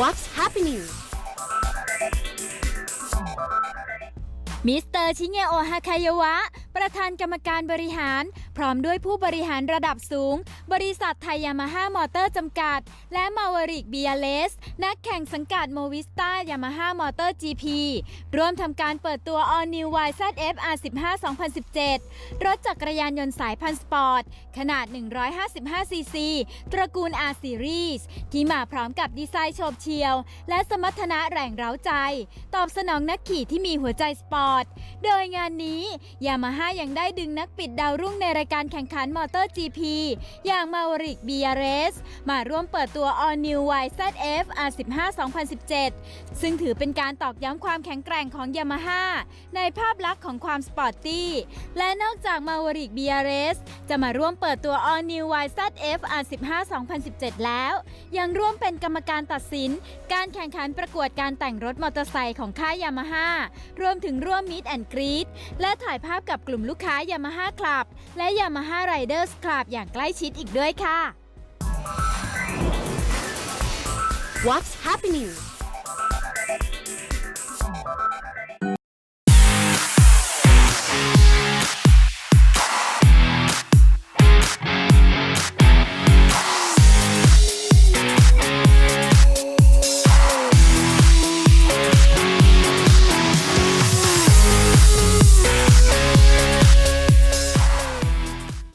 What's happening มิสเตอร์ชิเงโอฮาคายาวะ ประธานกรรมการบริหาร พร้อมด้วยผู้บริหารระดับสูง บริษัทไทยยามาฮ่ามอเตอร์จำกัด และมาวริกเบียเลส นักแข่งสังกัดโมวิสตายามาฮ่ามอเตอร์ GP ร่วมทำการเปิดตัว All New YZF R15 2017 รถจักรยานยนต์สายพันธุ์สปอร์ต ขนาด 155cc ตระกูล R Series ที่มาพร้อมกับดีไซน์โฉบเฉียว และสมรรถนะแรงเร้าใจ ตอบสนองนักขี่ที่มีหัวใจสปอร์ต โดยงานนี้ยามาฮ่ายังได้ดึงนักปิดดาวรุ่งในรายการแข่งขันมอเตอร์ GP อย่างมาวริก BRS มาร่วมเปิดตัว All New YZF R15 2017 ซึ่งถือเป็นการตอกย้ำความแข็งแกร่งของยามาฮ่าในภาพลักษณ์ของความสปอร์ตตี้และนอกจากมาวริก BRS จะมาร่วมเปิดตัว All New YZF R15 2017 แล้ว ยังร่วมเป็นกรรมการตัดสิน การแข่งขันประกวดการแต่งรถมอเตอร์ไซค์ของค่ายยามาฮ่ารวมถึงร่วมมิดแอนกรีดและถ่ายภาพกับกลุ่มลูกค้ายามาฮ่าคลับ และยามาฮ่าไรเดอร์สคลับอย่างใกล้ชิดอีกด้วยค่ะ What's happening